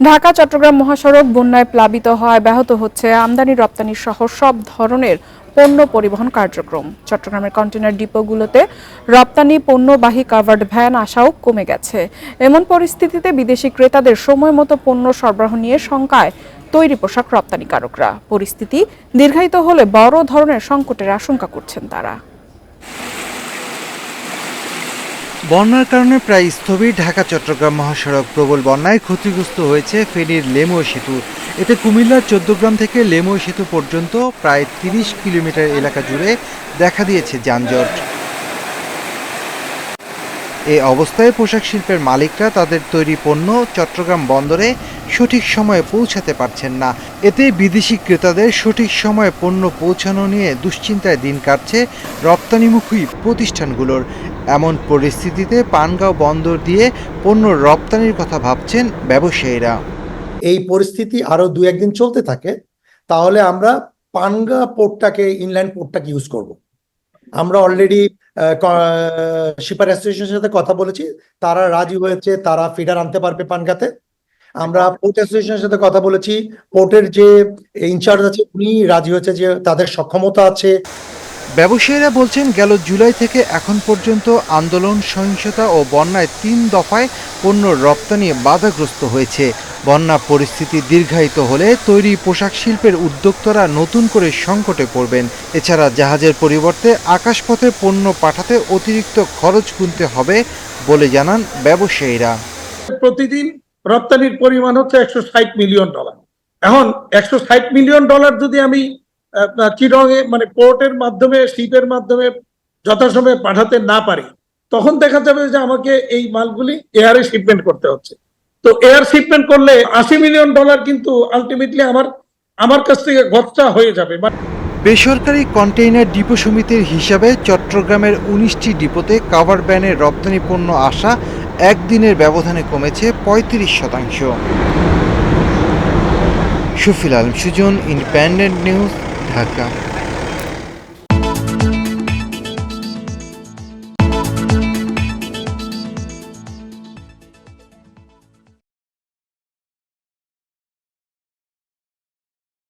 ঢাকা, চট্টগ্রাম মহাসড়ক বন্যায় প্লাবিত হওয়ায় ব্যাহত হচ্ছে আমদানি, রপ্তানি সহ সব ধরনের পণ্য পরিবহন কার্যক্রম। চট্টগ্রামের কন্টেনার ডিপোগুলোতে রপ্তানি পণ্যবাহী কাভার্ড ভ্যান আসাও কমে গেছে। এমন পরিস্থিতিতে বিদেশি ক্রেতাদের সময় মতো পণ্য সরবরাহ নিয়ে শঙ্কায় তৈরি পোশাক রপ্তানিকারকরা। পরিস্থিতি দীর্ঘায়িত হলে বড় ধরনের সংকটের আশঙ্কা করছেন তারা। বন্যার কারণে প্রায় স্থবির ঢাকা, চট্টগ্রাম মহাসড়ক প্রবল বন্যায় ক্ষতিগ্রস্ত হয়েছে ফেনীর লেমো সেতু। এতে কুমিল্লার চোদ্দগ্রাম থেকে লেমো সেতু পর্যন্ত প্রায় তিরিশ কিলোমিটার এলাকা জুড়ে দেখা দিয়েছে যানজট। এই অবস্থায় পোশাক শিল্পের মালিকরা তাদের তৈরি পণ্য চট্টগ্রাম বন্দরে সঠিক সময়ে পৌঁছাতে পারছেন না। এতে বিদেশি ক্রেতাদের সঠিক সময়ে পণ্য পৌঁছানো নিয়ে দুশ্চিন্তায় দিন কাটছে রপ্তানিমুখী প্রতিষ্ঠানগুলোর। এমন পরিস্থিতিতে পানগাঁও বন্দর দিয়ে পণ্য রপ্তানির কথা ভাবছেন ব্যবসায়ীরা। এই পরিস্থিতি আরও দু একদিন চলতে থাকে, তাহলে আমরা পানগা পোর্টটাকে ইনল্যান্ড পোর্টটাকে ইউজ করব। আমরা অলরেডি শিপার অ্যাসোসিয়েশনের সাথে কথা বলেছি, তারা রাজি হয়েছে, তারা ফিডার আনতে পারবে পানগাতে। আমরা পোর্ট অ্যাসোসিয়েশনের সাথে কথা বলেছি পোর্টের যে ইনচার্জ আছে, উনি রাজি হয়েছে যে তাদের সক্ষমতা আছে। ব্যবসায়ীরা বলছেন, গেল জুলাই থেকে এখন পর্যন্ত আন্দোলন, সহিংসতা ও বন্যায় তিন দফায় পণ্য রপ্তানি বাধাগ্রস্ত হয়েছে। বন্যা পরিস্থিতি দীর্ঘায়িত হলে তৈরি পোশাক শিল্পের উদ্যোক্তারা নতুন করে সংকটে পড়বেন। এছাড়া জাহাজের পরিবর্তে আকাশপথে পণ্য পাঠাতে অতিরিক্ত খরচ গুনতে হবে বলে জানান ব্যবসায়ীরা। প্রতিদিন রপ্তানির পরিমাণ হচ্ছে একশো ষাট মিলিয়ন ডলার। এখন একশো ষাট মিলিয়ন ডলার যদি আমি চিরঙে মানে পোর্টের মাধ্যমে শিপের মাধ্যমে যথাসময়ে পাঠাতে না পারি, তখন দেখা যাবে যে আমাকে এই মালগুলি এয়ারে শিপমেন্ট করতে হচ্ছে। তো এয়ার শিপমেন্ট করলে আশি মিলিয়ন ডলার কিন্তু আলটিমেটলি আমার আমার কাছ থেকে খরচা হয়ে যাবে। বেসরকারি কন্টেইনার ডিপো সমিতির হিসাবে চট্টগ্রামের উনিশটি ডিপোতে কাভার ব্যানের রপ্তানি পণ্য আসা একদিনের ব্যবধানে কমেছে পঁয়ত্রিশ শতাংশ। Sufil Alam Sujan Independent News Dhaka